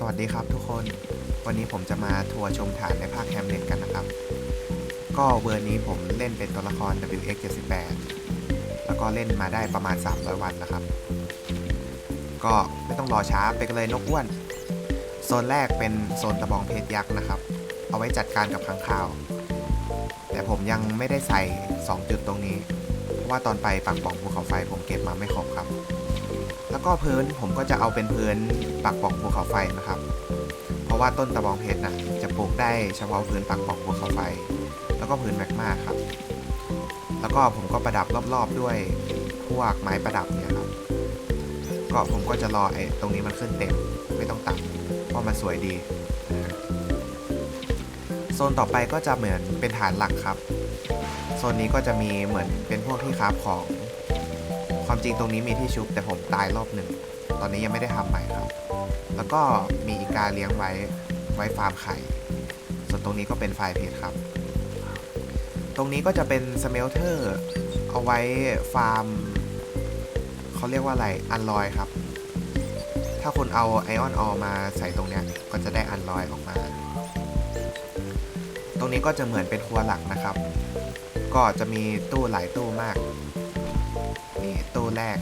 สวัสดีครับทุกคน วันนี้ผมจะมาทัวร์ชมฐานในภาคแฮมเล็ตกันนะครับ ก็เวอร์นี้ผมเล่นเป็นตัวละคร WX78 แล้วก็เล่นมาได้ประมาณ 300 วันนะครับ ก็ไม่ต้องรอช้าไปกันเลยนกอ้วน โซนแรกเป็นโซนตะบองเพชรยักษ์นะครับ เอาไว้จัดการกับค้างคาว แต่ผมยังไม่ได้ใส่ 2 จุดตรงนี้ เพราะว่าตอนไปปักป่องภูเขาไฟผมเก็บมาไม่ครบครับ แล้วก็พื้นผมก็จะเอาเป็นพื้นปักปองภูเขาไฟนะครับ เพราะว่าต้นตะบองเพชรนะจะปลูกได้เฉพาะพื้นปักปองภูเขาไฟ แล้วก็พื้นแมกมาครับ แล้วก็ผมก็ประดับรอบๆด้วยพวกไม้ประดับเนี่ยครับ ก็ผมก็จะรอไอ้ตรงนี้มันขึ้นเต็มไม่ต้องตัดเพราะมันสวยดีโซนต่อไปก็จะเหมือนเป็นฐานหลักครับ โซนนี้ก็จะมีเหมือนเป็นพวกที่คราฟของ ความจริงตรงนี้มีที่ชุบแต่ผมตายรอบหนึ่ง ตอนนี้ยังไม่ได้ทำใหม่ครับ แล้วก็มีอีกาเลี้ยงไว้ไว้ฟาร์มไข่ ส่วนตรงนี้ก็เป็นไฟเพจครับ ตรงนี้ก็จะเป็นสเมลเตอร์เอาไว้ฟาร์มเขาเรียกว่าอะไรอันลอยครับ ถ้าคุณเอาไอออนออมาใส่ตรงเนี้ยก็จะได้อันลอยออกมา ตรงนี้ก็จะเหมือนเป็นครัวหลักนะครับ ก็จะมีตู้หลายตู้มาก นี่ตู้แรก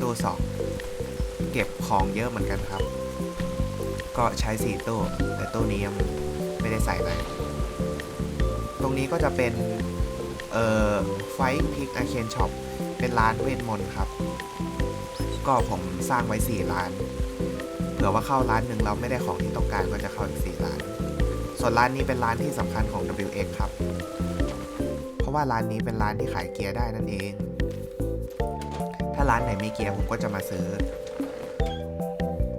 ตู้สองเก็บของเยอะเหมือนกันครับ ก็ใช้สี่ตู้ แต่ตู้นี้ยังไม่ได้ใส่เลยตรงนี้ก็จะเป็นเอ่อไฟพิกอาเคนช็อปเป็นร้านเวทมนต์ครับ ก็ผมสร้างไว้4ร้านเผื่อว่าเข้าร้านหนึ่งเราไม่ได้ของที่ต้องการก็จะเข้าอีก4ร้าน ส่วนร้านนี้เป็นร้านที่สำคัญของ WX ครับ เพราะว่าร้านนี้เป็นร้านที่ขายเกียร์ได้นั่นเองาร้านไหนมีเกียร์ผมก็จะมาซื้อ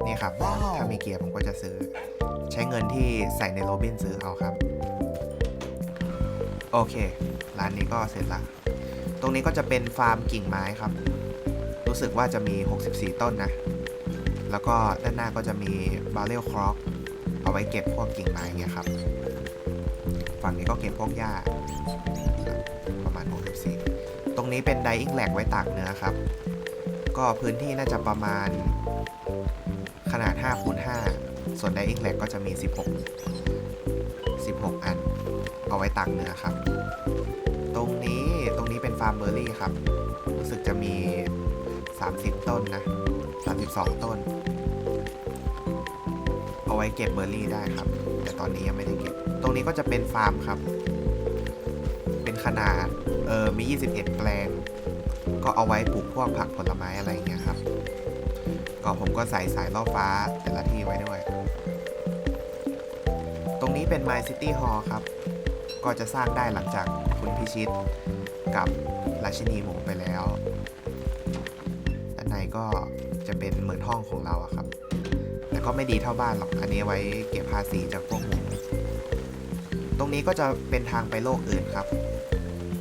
นี่ครับถ้ามีเกียร์ผมก็จะซื้อ ใช้เงินที่ใส่ในโรบินซื้อเอาครับ โอเค ร้านนี้ก็เสร็จละตรงนี้ก็จะเป็นฟาร์มกิ่งไม้ครับ รู้สึกว่าจะมี 64 ต้นนะ แล้วก็ด้านหน้าก็จะมีบาเรลครอกเอาไว้เก็บพวกกิ่งไม้เงี้ยครับ ฝั่งนี้ก็เก็บพวกหญ้าประมาณ 64 ตรงนี้เป็นไดอิงแหลกไว้ตากเนื้อครับ ก็พื้นที่น่าจะประมาณขนาด5คูณ5ส่วนไดอิงแลกก็จะมี 16 16 อัน เอาไว้ตากเนื้อครับ ตรงนี้ตรงนี้เป็นฟาร์มเบอร์รี่ครับ รู้สึกจะมี 30 ต้นนะ 32 ต้น เอาไว้เก็บเบอร์รี่ได้ครับ แต่ตอนนี้ยังไม่ได้เก็บ ตรงนี้ก็จะเป็นฟาร์มครับ เป็นขนาด เออมี 21 แปลง ก็เอาไว้ปลูกพวกผักผลไม้อะไรเงี้ยครับก็ผมก็ใส่สายล่อฟ้าแต่ละที่ไว้ด้วย ตรงนี้เป็น My City Hall ครับ ก็จะสร้างได้หลังจากคุณพิชิตกับราชินีหมูไปแล้วด้านในก็จะเป็นเหมือนห้องของเราอะครับ แต่ก็ไม่ดีเท่าบ้านหรอก อันนี้ไว้เก็บภาษีจากพวกหมูตรงนี้ก็จะเป็นทางไปโลกอื่นครับ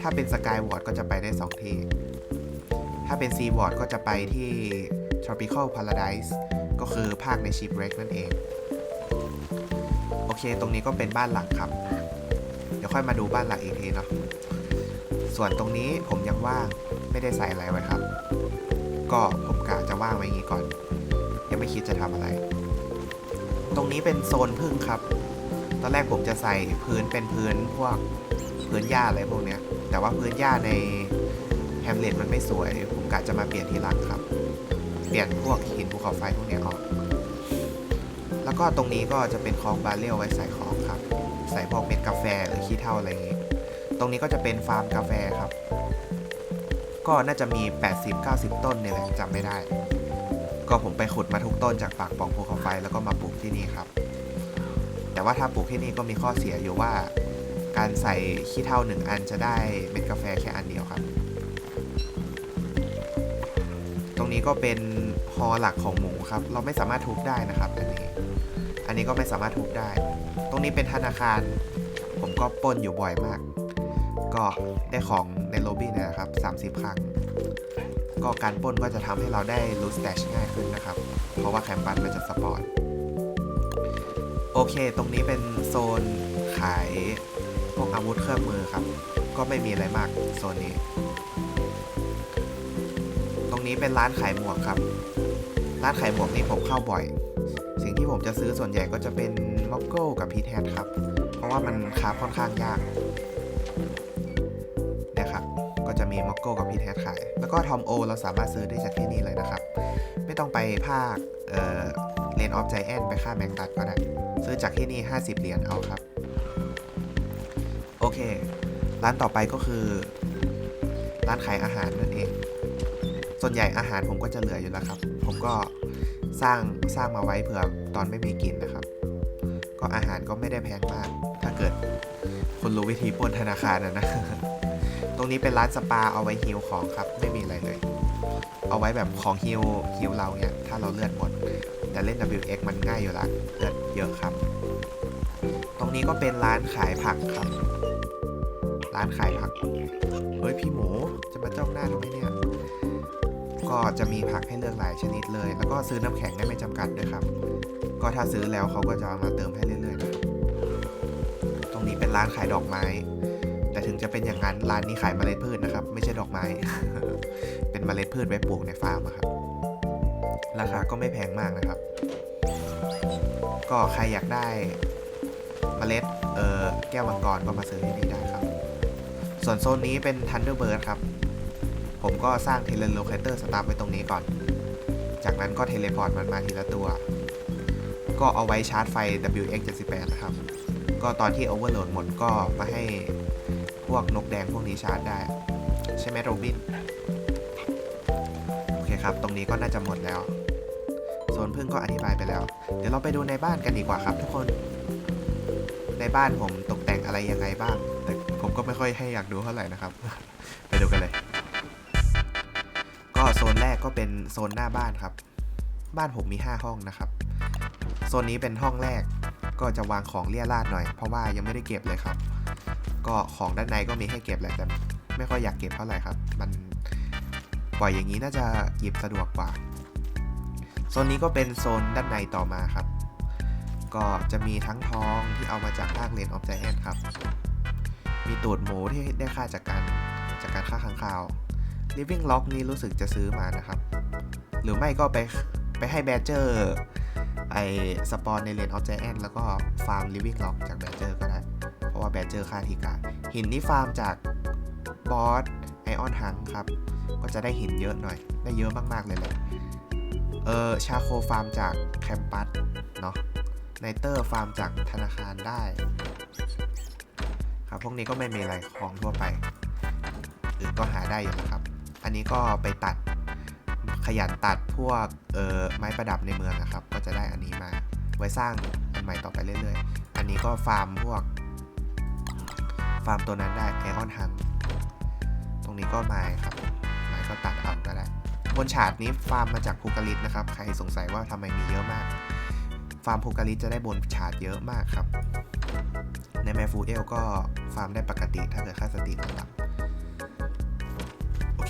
ถ้าเป็นสกายวอร์ดก็จะไปได้ 2 ที่ ถ้าเป็นซีวอร์ดก็จะไปที่ Tropical Paradise ก็คือภาคใน Shipwreck นั่นเอง โอเค ตรงนี้ก็เป็นบ้านหลักครับ เดี๋ยวค่อยมาดูบ้านหลักอีกทีเนาะ ส่วนตรงนี้ผมยังว่างไม่ได้ใส่อะไรไว้ครับ ก็ผมกะจะว่างไว้อย่างนี้ก่อน ยังไม่คิดจะทำอะไร ตรงนี้เป็นโซนพึ่งครับ ตอนแรกผมจะใส่พื้นเป็นพื้นพวกพื้นหญ้าอะไรพวกเนี้ย แต่ว่าพื้นหญ้าใน แฮมเล็ตมันไม่สวย ผมกะจะมาเปลี่ยนทีหลังครับ เปลี่ยนพวกหินภูเขาไฟพวกนี้ออก แล้วก็ตรงนี้ก็จะเป็นคลองบาเรลไว้ใส่ของครับ ใส่พวกเม็ดกาแฟหรือขี้เถ้าอะไรอย่างงี้ ตรงนี้ก็จะเป็นฟาร์มกาแฟครับ ก็น่าจะมี 80-90 ต้นเนี่ยแหละจำไม่ได้ ก็ผมไปขุดมาทุกต้นจากปากป่องภูเขาไฟแล้วก็มาปลูกที่นี่ครับ แต่ว่าถ้าปลูกที่นี่ก็มีข้อเสียอยู่ว่าการใส่ขี้เถ้าหนึ่งอันจะได้เม็ดกาแฟแค่อันเดียวครับ นี้ก็เป็นฮอหลักของหมูครับ เราไม่สามารถทุบได้นะครับ อันนี้ อันนี้ก็ไม่สามารถทุบได้ ตรงนี้เป็นธนาคาร ผมก็ป้นอยู่บ่อยมาก ก็ได้ของในโลบี้นี่ยนะครับ 30 ครั้ง ก็การป้นก็จะทำให้เราได้รูสแตชง่ายขึ้นนะครับ เพราะว่าแคมปัสมันจะสปอร์ต โอเค ตรงนี้เป็นโซนขายพวกอาวุธเครื่องมือครับ ก็ไม่มีอะไรมากโซนนี้ รงนี้เป็นร้านขายหมวกครับ ร้านขายหมวกนี่ผมเข้าบ่อย สิ่งที่ผมจะซื้อส่วนใหญ่ก็จะเป็นม็อกโก้กับพีแทสครับ เพราะว่ามันคราค่อนข้างยากนี่ยครับก็จะมีม็อกโก้กับพีแทสขาย แล้วก็ทอมโอเราสามารถซื้อได้จากที่นี่เลยนะครับ ไม่ต้องไปภาคเอ่อเลนออฟใจแอนไปค่าแมงตัดก็ได้ ซื้อจากที่นี่ 50 เหรียญเอาครับ โอเค ร้านต่อไปก็คือ ร้านขายอาหารนั่นเอง ส่วนใหญ่อาหารผมก็จะเหลืออยู่แล้วครับ ผมก็สร้างสร้างมาไว้เผื่อตอนไม่มีกินนะครับ ก็อาหารก็ไม่ได้แพงมาก ถ้าเกิดคุณรู้วิธีปล้นธนาคารนะนะ ตรงนี้เป็นร้านสปาเอาไว้ฮิลของครับ ไม่มีอะไรเลย เอาไว้แบบของฮิลฮิลเราเนี่ยถ้าเราเลือดหมด แต่เล่น WX มันง่ายอยู่ละเลือดเยอะครับ ตรงนี้ก็เป็นร้านขายผักครับ ร้านขายผัก เฮ้ยพี่หมูจะมาจ้องหน้าทำไมเนี่ย ก็จะมีผักให้เลือกหลายชนิดเลย แล้วก็ซื้อน้ำแข็งได้ไม่จำกัดด้วยครับ ก็ถ้าซื้อแล้วเขาก็จะามาเติมให้เรื่อยๆนะตรงนี้เป็นร้านขายดอกไม้ แต่ถึงจะเป็นอย่างนั้นร้านนี้ขายเมล็ดพืชนะครับ ไม่ใช่ดอกไม้ เป็นเมล็ดพืชไว้ปลูกในฟาร์มครับ ราคาก็ไม่แพงมากนะครับ ก็ใครอยากได้เมล็ดเอ่อแก้วมังกรก็มาซื้อที่นี่ได้ครับ ส่วนโซนนี้เป็น Thunderbird ครับ ผมก็สร้างเทเลโลเคเตอร์สตาร์ไว้ตรงนี้ก่อน จากนั้นก็เทเลพอร์ตมันมาทีละตัว ก็เอาไว้ชาร์จไฟ WX78 นะครับ ก็ตอนที่ Overload หมดก็มาให้พวกนกแดงพวกนี้ชาร์จได้ ใช่ไหมโรบิน โอเคครับ ตรงนี้ก็น่าจะหมดแล้วโซนพึ่งก็อธิบายไปแล้ว เดี๋ยวเราไปดูในบ้านกันดีกว่าครับทุกคน ในบ้านผมตกแต่งอะไรยังไงบ้าง แต่ผมก็ไม่ค่อยให้อยากดูเท่าไหร่นะครับ ไปดูกันเลย ก็โซนแรกก็เป็นโซนหน้าบ้านครับ บ้านผมมี 5 ห้องนะครับ โซนนี้เป็นห้องแรกก็จะวางของเลี่ยราดหน่อย เพราะว่ายังไม่ได้เก็บเลยครับ ก็ของด้านในก็มีให้เก็บแหละแต่ไม่ค่อยอยากเก็บเท่าไหร่ครับ มันปล่อยอย่างนี้น่าจะหยิบสะดวกกว่า โซนนี้ก็เป็นโซนด้านในต่อมาครับ ก็จะมีทั้งทองที่เอามาจากภาคเลนออฟใจแอนครับ มีตูดหมูที่ได้ค่าจากการจากการฆ่าค้างคาว Living Lock นี้รู้สึกจะซื้อมานะครับ หรือไม่ก็ไปไปให้แบดเจอร์ไอสปอนในเลนออฟใจแอนแล้วก็ฟาร์ม Living Lock จากแบดเจอร์ก็ได้ เพราะว่าแบดเจอร์ค่าทีกาหินนี่ฟาร์มจากบอสไอออนฮังครับ ก็จะได้หินเยอะหน่อย ได้เยอะมากๆเลยแหละเออชาโคฟาร์มจากแคมปัสเนาะไนเตอร์ฟาร์มจากธนาคารได้ ครับพวกนี้ก็ไม่มีอะไรของทั่วไปอื่นก็หาได้อยู่นะครับ นนี้ก็ไปตัดขยันตัดพวกเอ่อไม้ประดับในเมืองนะครับ ก็จะได้อันนี้มาไว้สร้างอันใหม่ต่อไปเรื่อยๆ อันนี้ก็ฟาร์มพวก ฟาร์มตัวนั้นได้ไอออนฮังตรงนี้ก็ไม้ครับไม้ก็ตัดเอาก็ได้บนฉาดนี้ฟาร์มมาจากพูกาลิสนะครับ ใครสงสัยว่าทำไมมีเยอะมาก ฟาร์มพูกาลิสจะได้บนฉาดเยอะมากครับ ในแมฟูเอลก็ฟาร์มได้ปกติถ้าเกิดค่าสตรีระดับ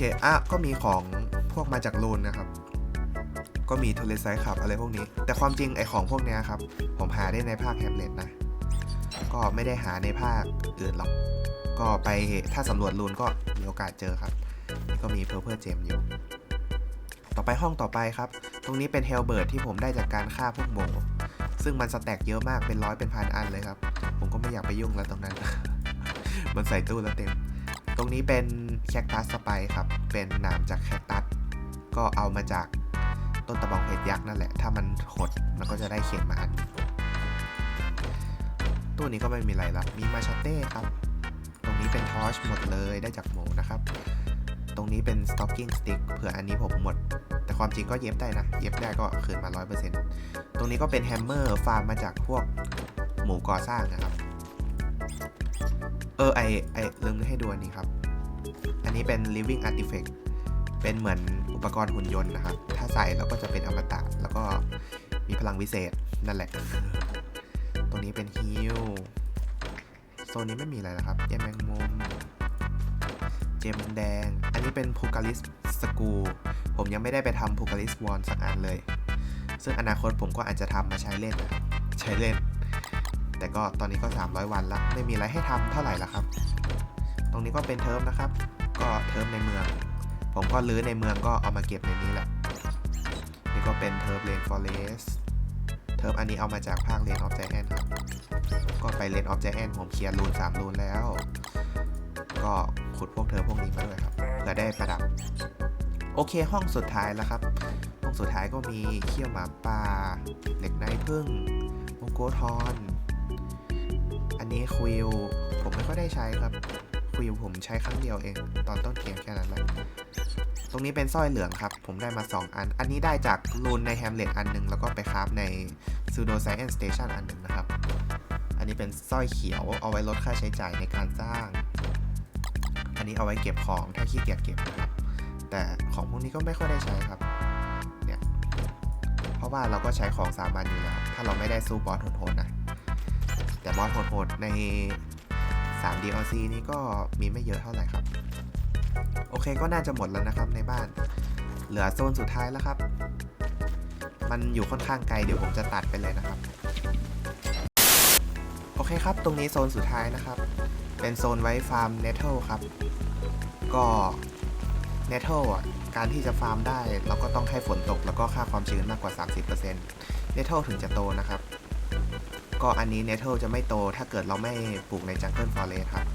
อเคอะก็มีของพวกมาจากโลนนะครับ ก็มีโทเลไซขับอะไรพวกนี้ แต่ความจริงไอของพวกนี้ครับ ผมหาได้ในภาคแฮมเล็ตนะ ก็ไม่ได้หาในภาคอื่นหรอก ก็ไปถ้าสำรวจลูนก็มีโอกาสเจอครับ ก็มีเพอร์เพอร์เจมอยู่ ต่อไปห้องต่อไปครับ ตรงนี้เป็นเฮลเบิร์ดที่ผมได้จากการฆ่าพวกหมูซึ่งมันสแต็กเยอะมากเป็นร้อยเป็นพันอันเลยครับ ผมก็ไม่อยากไปยุ่งแล้วตรงนั้น มันใส่ตู้แล้วเต็ม ตรงนี้เป็นแคคตัสสไปครับ เป็นหนามจากแคคตัส ก็เอามาจากต้นตะบองเพชรยักษ์นั่นแหละ ถ้ามันหดมันก็จะได้เข็มมาอันตู้นี้ก็ไม่มีอะไรละมีมาชาเต้ครับ ตรงนี้เป็นทอชหมดเลยได้จากหมูนะครับ ตรงนี้เป็น stocking stick เผื่ออันนี้ผมหมด แต่ความจริงก็เย็บได้นะ เย็บได้ก็คืนมา 100%ตรงนี้ก็เป็นแฮมเมอร์ฟาร์มมาจากพวกหมูก่อสร้างนะครับ ออไอไอลืมให้ดูอันนี้ครับ อันนี้เป็น living artifact เป็นเหมือนอุปกรณ์หุ่นยนต์นะครับ ถ้าใส่แล้วก็จะเป็นอมตะ แล้วก็มีพลังวิเศษนั่นแหละ ตรงนี้เป็นฮิลโซนนี้ไม่มีอะไรแล้วครับเจมแมงมุม เจมแดง อันนี้เป็นพูกาลิสสกู ผมยังไม่ได้ไปทำพูกาลิสวอนสักอันเลย ซึ่งอนาคตผมก็อาจจะทำมาใช้เล่น ใช้เล่น แต่ก็ตอนนี้ก็ 300 วันละไม่มีอะไรให้ทำเท่าไหร่ละครับ ตรงนี้ก็เป็นเทอมนะครับ ก็เทอมในเมือง ผมก็ลื้อในเมืองก็เอามาเก็บในนี้แหละ นี่ก็เป็นเทอมเลนฟอเรสเทอมอันนี้เอามาจากภาคเลนออฟ g จแอนครับ ก็ไปเลนออฟ g จแอนผมเคลียร์รูน3รูนแล้ว ก็ขุดพวกเธอพวกนี้มาด้วยครับเพื่อได้ประดับ โอเคห้องสุดท้ายแล้วครับ ห้องสุดท้ายก็มีเขี้ยวหมาป่าเหล็กไนพึ่งมงโกทอน อันนี้ควิลผมไม่ค่อยได้ใช้ครับควิลผมใช้ครั้งเดียวเอง ตอนต้นเกมแค่นั้นแหละตรงนี้เป็นสร้อยเหลืองครับ ผมได้มา 2 อัน อันนี้ได้จากรูนในแฮมเล็ตอันหนึง แล้วก็ไปคราฟใน Pseudo Science Station อันหนึ่งนะครับ อันนี้เป็นสร้อยเขียวเอาไว้ลดค่าใช้จ่ายในการสร้าง อันนี้เอาไว้เก็บของถ้าขี้เกียจเก็บนะครับแต่ของพวกนี้ก็ไม่ค่อยได้ใช้ครับเนี่ยเพราะว่าเราก็ใช้ของสามัญอยู่แล้วถ้าเราไม่ได้สู้บอสโหดๆนะ แต่บอสโหดๆใน 3 DLC นี้ก็มีไม่เยอะเท่าไหร่ครับ โอเคก็น่าจะหมดแล้วนะครับในบ้าน เหลือโซนสุดท้ายแล้วครับ มันอยู่ค่อนข้างไกลเดี๋ยวผมจะตัดไปเลยนะครับ โอเคครับ ตรงนี้โซนสุดท้ายนะครับ เป็นโซนไว้ฟาร์มเนเธลครับ ก็เนเธอะการที่จะฟาร์มได้ เราก็ต้องให้ฝนตกแล้วก็ค่าความชื้นมากกว่า 30%เนเธลถึงจะโตนะครับ ก็อันนี้เนเธลจะไม่โต ถ้าเกิดเราไม่ปลูกในจังเกิลฟอเรสครับ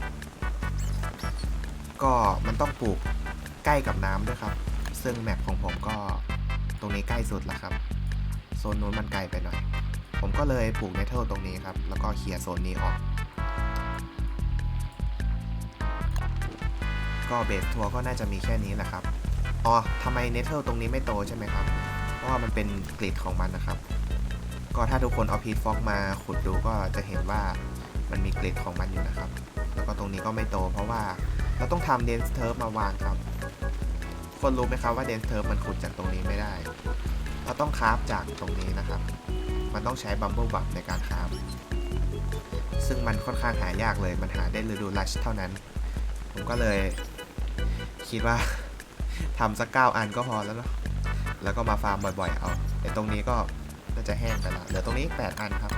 ก็มันต้องปลูกใกล้กับน้ำด้วยครับ ซึ่งแมปของผมก็ตรงนี้ใกล้สุดแล้วครับ โซนนู้นมันไกลไปหน่อย ผมก็เลยปลูกเนเธลตรงนี้ครับ แล้วก็เคลียร์โซนนี้ออก ก็เบสทัวร์ก็น่าจะมีแค่นี้แหละครับ อ๋อทำไมเนเธลตรงนี้ไม่โตใช่ไหมครับ เพราะว่ามันเป็นกริดของมันนะครับ ก็ถ้าทุกคนเอาพีทฟอกมาขุดดูก็จะเห็นว่ามันมีเกริดของมันอยู่นะครับ แล้วก็ตรงนี้ก็ไม่โต เพราะว่าเราต้องทำเดนสเทิร์ฟมาวางครับ คนรู้ไหมครับว่าเดนสเทิร์ฟมันขุดจากตรงนี้ไม่ได้ เราต้องคราฟจากตรงนี้นะครับ มันต้องใช้บัมเบิลบัในการคราฟซึ่งมันค่อนข้างหายากเลย มันหาได้ฤดูรัชเท่านั้น ผมก็เลยคิดว่าทำสักเก้าอันก็พอแล้วเนาะ แล้วก็มาฟาร์มบ่อยๆ เอาไอ้ตรงนี้ก็ น่าจะแห้งไปละเหลือตรงนี้อีกแปดอันครับ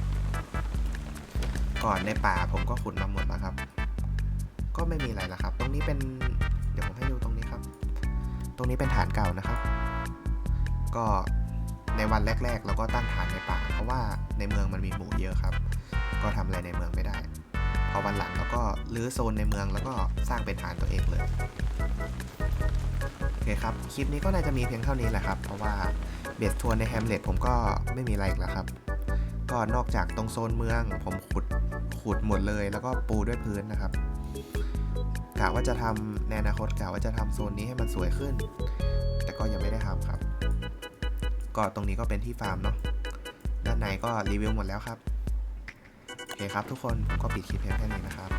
ก่อนในป่าผมก็ขุดมาหมดแล้วครับ ก็ไม่มีอะไรละครับ ตรงนี้เป็น เดี๋ยวผมให้ดูตรงนี้ครับ ตรงนี้เป็นฐานเก่านะครับ ก็ในวันแรก ๆ เราก็ตั้งฐานในป่า เพราะว่าในเมืองมันมีหมูเยอะครับ ก็ทำอะไรในเมืองไม่ได้ พอวันหลังเราก็รื้อโซนในเมืองแล้วก็สร้างเป็นฐานตัวเองเลย โอเคครับ คลิปนี้ก็น่าจะมีเพียงเท่านี้แหละครับ เพราะว่า เบสทัวร์ในแฮมเล็ตผมก็ไม่มีอะไรอีกแล้วครับ ก็นอกจากตรงโซนเมือง ผมขุดขุดหมดเลย แล้วก็ปูด้วยพื้นนะครับกะว่าจะทำในอนาคตกะว่าจะทำโซนนี้ให้มันสวยขึ้น แต่ก็ยังไม่ได้ทำครับ ก็ตรงนี้ก็เป็นที่ฟาร์มเนาะด้านในก็รีวิวหมดแล้วครับโอเคครับทุกคนผมก็ปิดคลิปเพียงแค่นี้นะครับ